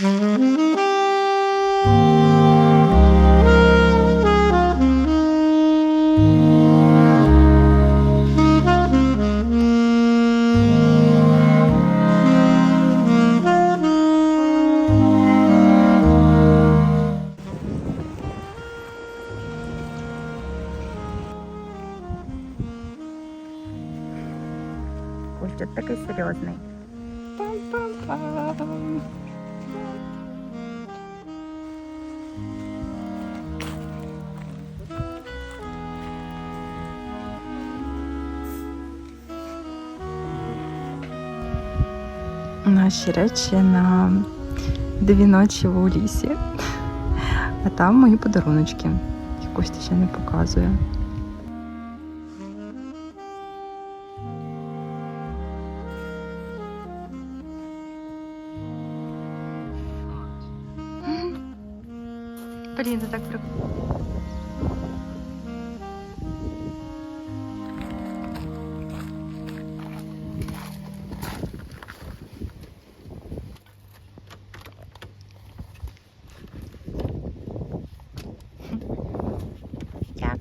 Ось Наші речі на дві ночі в лісі. А там мої подаруночки. Якусь ще не показує.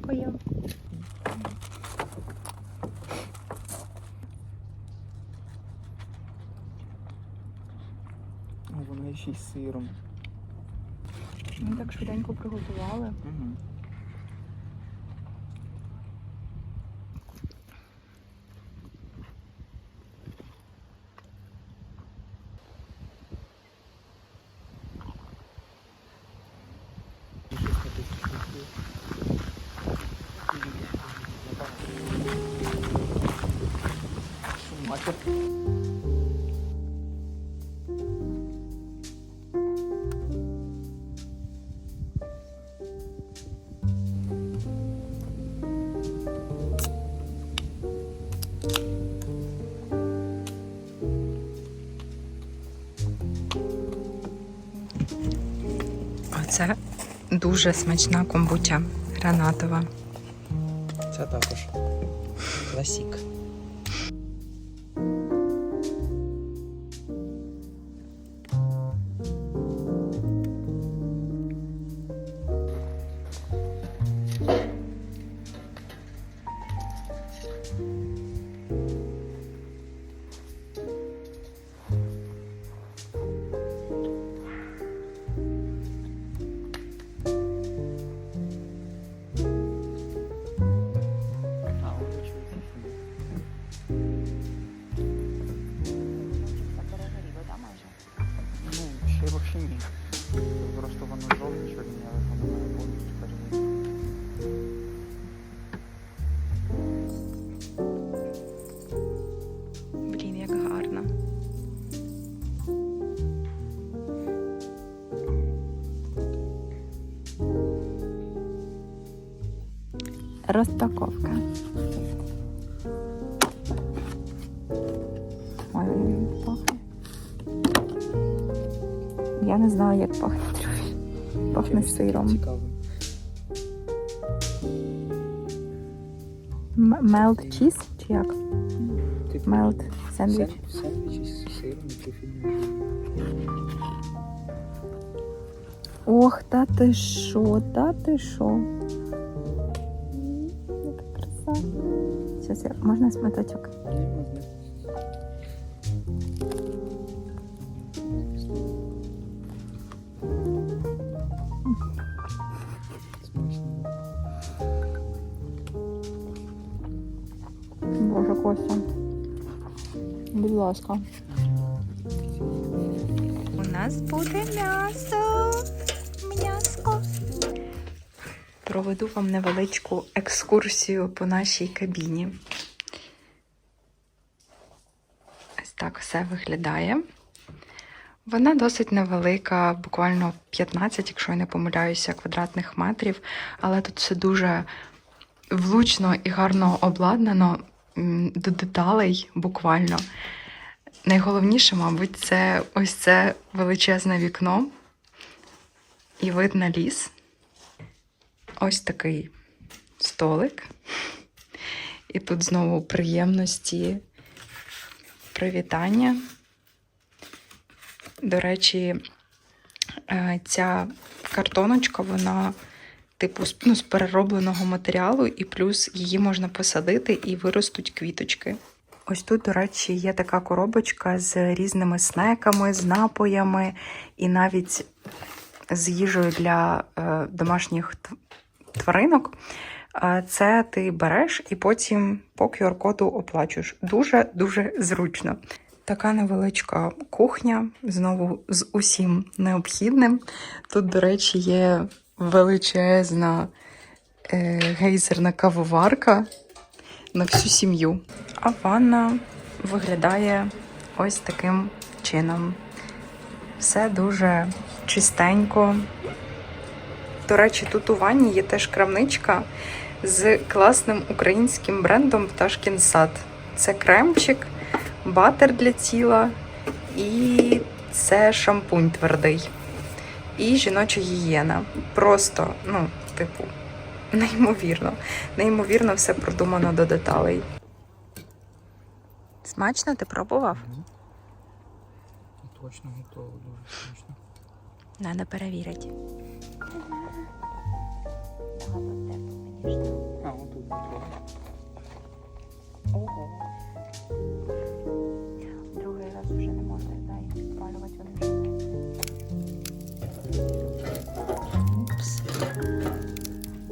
Дякую. Вони ще й з сиром. Ми так швиденько приготували. Угу. Дуже смачна комбуча гранатова. Це також. Класік. Розпаковка. Ой, він пахне. Я не знаю, як пахне трохи. Пахне сиром. Мелт чіз чи як? Мелт сендвіч. Сендвіч із сиром і трюфельною. Ох, та ти що, та ти що? Я можна. Смачно. Боже, Костя. Будь ласка. У нас буде м'ясо. М'яско. Проведу вам невеличку екскурсію по нашій кабіні. Ось так все виглядає. Вона досить невелика, буквально 15, якщо я не помиляюся, квадратних метрів, але тут все дуже влучно і гарно обладнано до деталей буквально. Найголовніше, мабуть, це ось це величезне вікно і вид на ліс. Ось такий столик. І тут знову приємності, привітання. До речі, Е, Ця картоночка, вона типу ну, з переробленого матеріалу, і плюс її можна посадити і виростуть квіточки. Ось тут, до речі, є така коробочка з різними снеками, з напоями і навіть з їжею для е, домашніх тваринок. Це ти береш і потім по QR-коду оплачуєш. Дуже-дуже зручно. Така невеличка кухня, знову з усім необхідним. Тут, до речі, є величезна е, гейзерна кавоварка на всю сім'ю. А ванна виглядає ось таким чином. Все дуже чистенько. До речі, тут у ванні є теж крамничка з класним українським брендом Пташкін сад. Це кремчик, батер для тіла і це шампунь твердий. І жіноча гігієна. Просто, ну, типу, неймовірно. Неймовірно все продумано до деталей. Смачно ти пробував? Точно готово, дуже смачно. Надо перевірити. А, отут готово. Ого. Другий раз вже не можна Упс.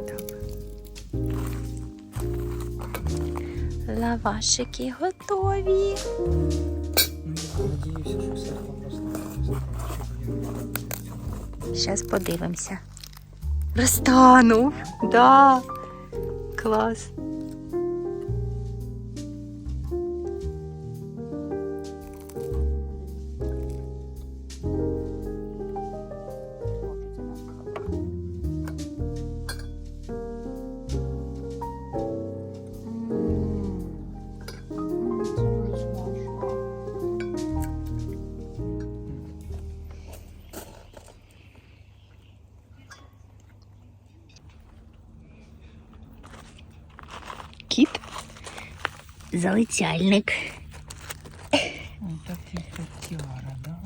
Так. Лавашики готові. Зараз подивимося. Розтанув. Да. Клас. Залицяльник. Так тільки тіара, да?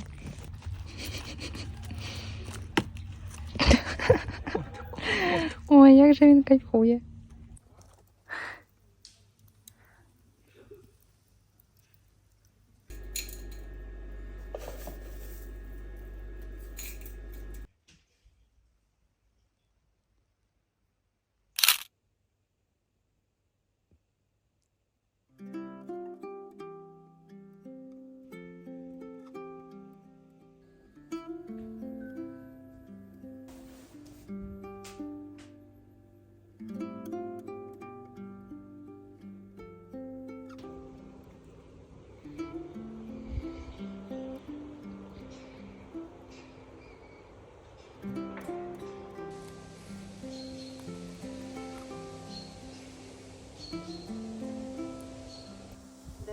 Ой, як же він кайфує.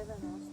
Ну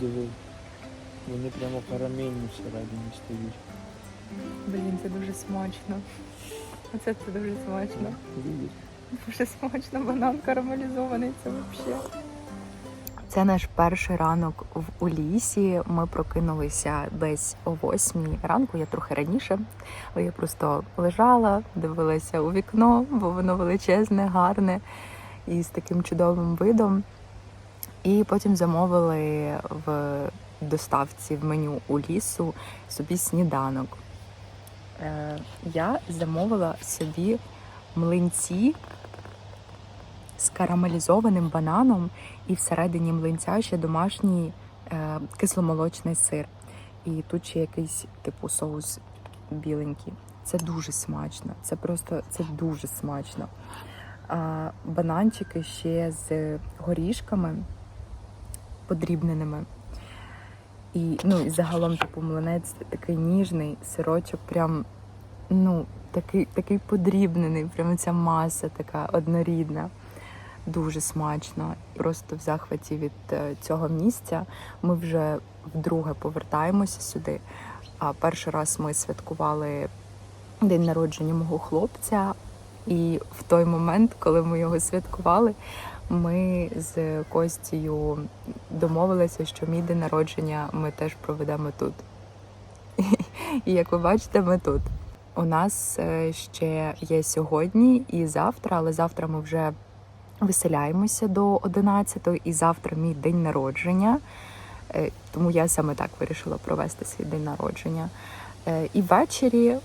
Диви, вони прямо карамельні всередині стоять. Блін, це дуже смачно. Оце це дуже смачно. Видиш? Дуже смачно, банан карамелізований, це взагалі. Це наш перший ранок в у лісі. Ми прокинулися десь о восьмій ранку. Я трохи раніше, але я просто лежала, дивилася у вікно, бо воно величезне, гарне і з таким чудовим видом. І потім замовили в доставці в меню у лісу собі сніданок. Е, я замовила собі млинці з карамелізованим бананом, і всередині млинця ще домашній е, кисломолочний сир. І тут ще якийсь типу соус біленький. Це дуже смачно. Це просто це дуже смачно. А, бананчики ще з горішками подрібненими. І, ну, і загалом, типу, млинець такий ніжний, сирочок прям, ну, такий, такий подрібнений, прям ця маса така однорідна. Дуже смачно. Просто в захваті від е, цього місця. Ми вже вдруге повертаємося сюди. А перший раз ми святкували день народження мого хлопця. І в той момент, коли ми його святкували, ми з Костію домовилися, що мій день народження ми теж проведемо тут. І як ви бачите, ми тут. У нас е, ще є сьогодні і завтра, але завтра ми вже виселяємося до 11-ї, і завтра мій день народження. Е, Тому я саме так вирішила провести свій день народження. Е, І ввечері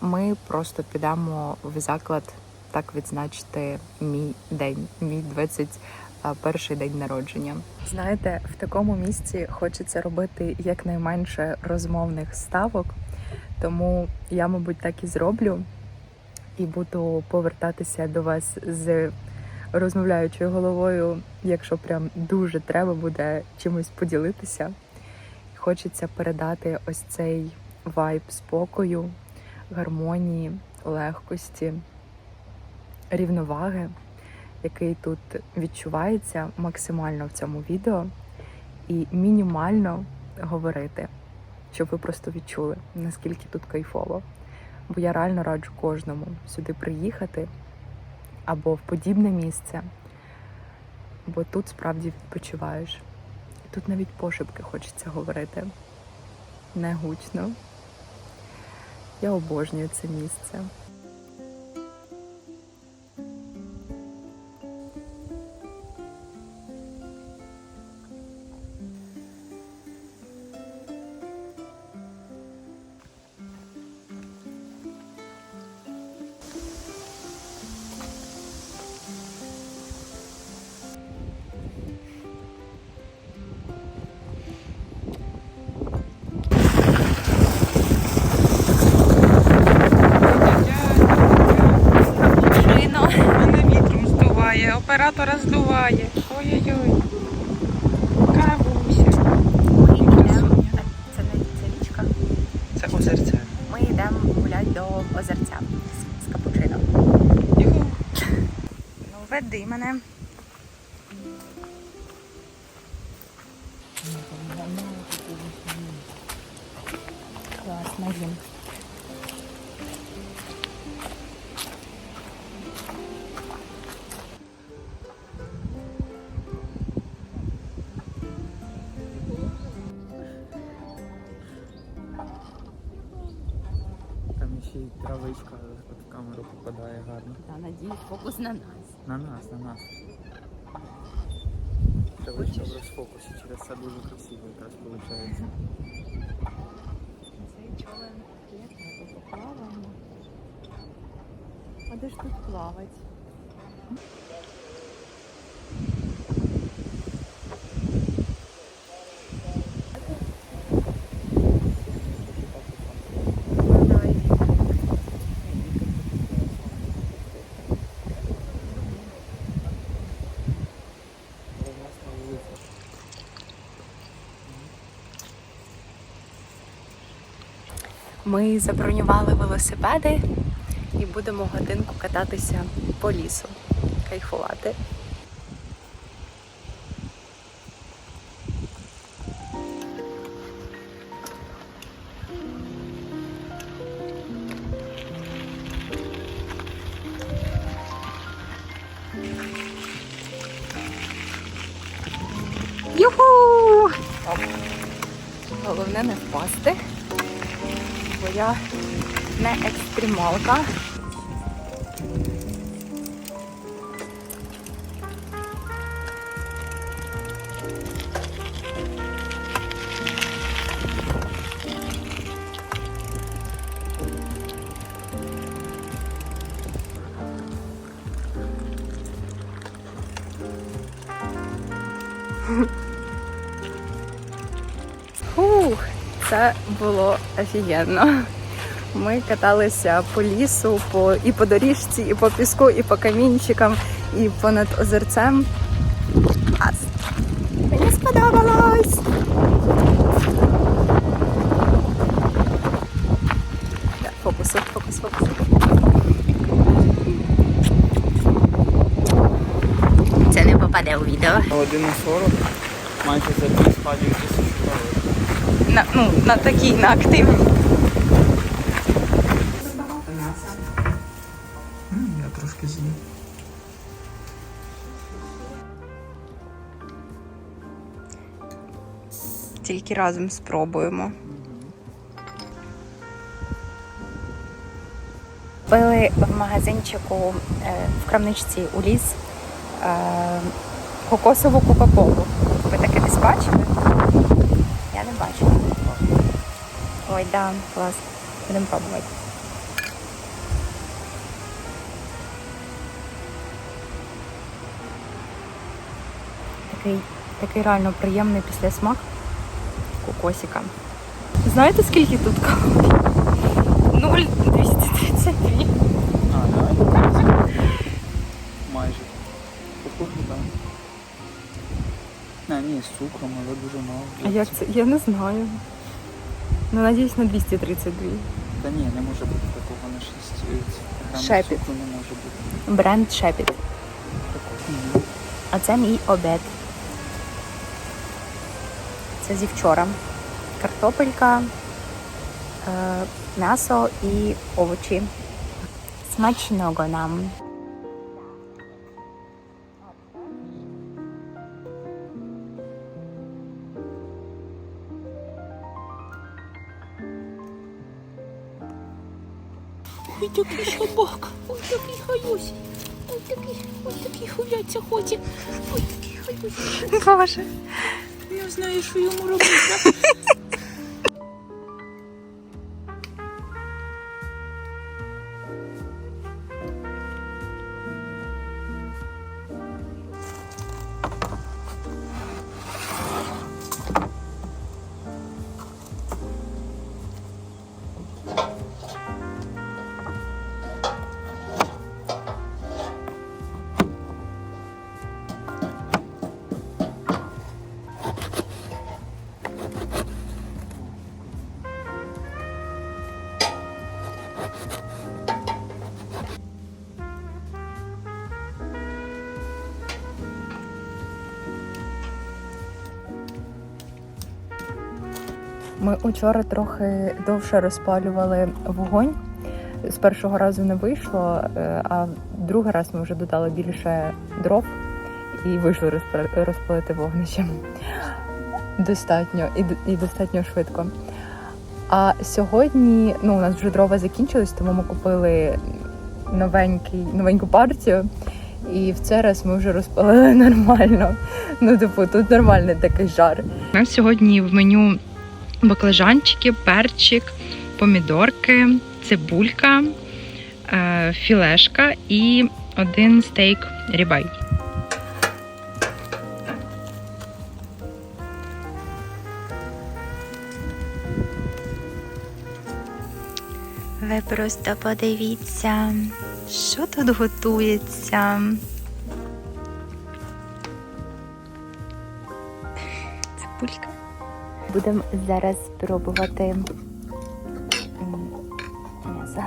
ми просто підемо в заклад так відзначити мій день, мій 21 день народження. Знаєте, в такому місці хочеться робити якнайменше розмовних ставок, тому я, мабуть, так і зроблю і буду повертатися до вас з розмовляючою головою, якщо прям дуже треба буде чимось поділитися. Хочеться передати ось цей вайб спокою, гармонії, легкості, рівноваги, який тут відчувається максимально в цьому відео, і мінімально говорити, щоб ви просто відчули, наскільки тут кайфово. Бо я реально раджу кожному сюди приїхати або в подібне місце, бо тут справді відпочиваєш. Тут навіть пошепки хочеться говорити. Не гучно. Я обожнюю це місце. Оператора здуває. Ой-ой-ой. Кавуся. Це не це річка. Це озерце. Ми йдемо гуляти до озерця з, з капучино. Юху. Ну, веди мене. Класно їм. На нас. На нас, на нас. Травичка в розфокусі через це дуже красиво якраз виходить. Цей човен поплаваємо. А де ж тут плавать? Ми забронювали велосипеди і будемо годинку кататися по лісу, кайфувати. Я не екстремалка. Фух, це було офігенно. Ми каталися по лісу, по, і по доріжці, і по піску, і по камінчикам, і понад озерцем. Клас! Мені сподобалось! Фокус, фокус, фокус. Це не попаде у відео. На 1,40 майже за 2,5 тисячі доларів. На, ну, на такій, на активній. Я трошки з'їм. Тільки разом спробуємо. Пили в магазинчику е, в крамничці у ліс е, кокосову кока-колу. Ви таке десь бачили? Я не бачила. Ой, да, клас. Будемо пробувати. Такий, такий реально приємний після смак кокосика. Знаєте, скільки тут калорій? 0,232. Цукром, але дуже мало. А як це? Я не знаю. Ну, надіюсь, на 232. Та ні, не може бути такого на 6 грамів Шепіт. цукру не може бути. Бренд Шепіт. Мгм. А це мій обед. Це зі вчора. Картопелька, е, м'ясо і овочі. Смачного нам. Такий собак, ой, такий хаюсь. Ой, такий, ой, такий хуяться хоче. Ой, такий хаюсь. Боже. Я знаю, що йому робити. Ми учора трохи довше розпалювали вогонь. З першого разу не вийшло, е, а другий раз ми вже додали більше дров і вийшло розпалити вогнище. Достатньо і, і достатньо швидко. А сьогодні ну, у нас вже дрова закінчились, тому ми купили новенький, новеньку партію. І в цей раз ми вже розпалили нормально. Ну, типу, тут нормальний такий жар. У нас сьогодні в меню баклажанчики, перчик, помідорки, цибулька, е, філешка і один стейк рібай. Ви просто подивіться, що тут готується. Будемо зараз пробувати м, м'ясо.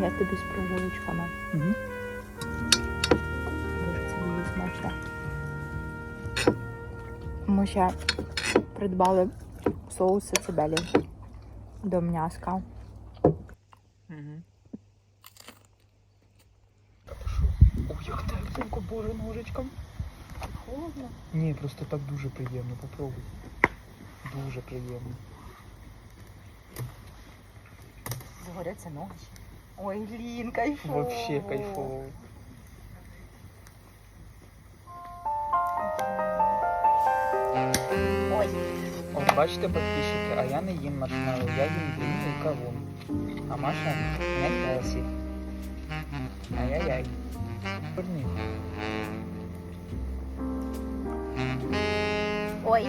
Я тобі з прожилочками. Мгм. Дуже це дуже смачно. Ми ще придбали соус сацебелі до м'яска. Мгм. Ой, як тепленько, боже, ножичком. Холодно? Ні, просто так дуже приємно, попробуй. Дуже приємно. Загоряться ноги. Ой, Лін, кайфово. Вообще кайфово. От бачите, підписчики, а я не їм маршмеллоу, я їм диню і кавун. А Маша не Хелсі. Ай-яй-яй. Порні. Ой.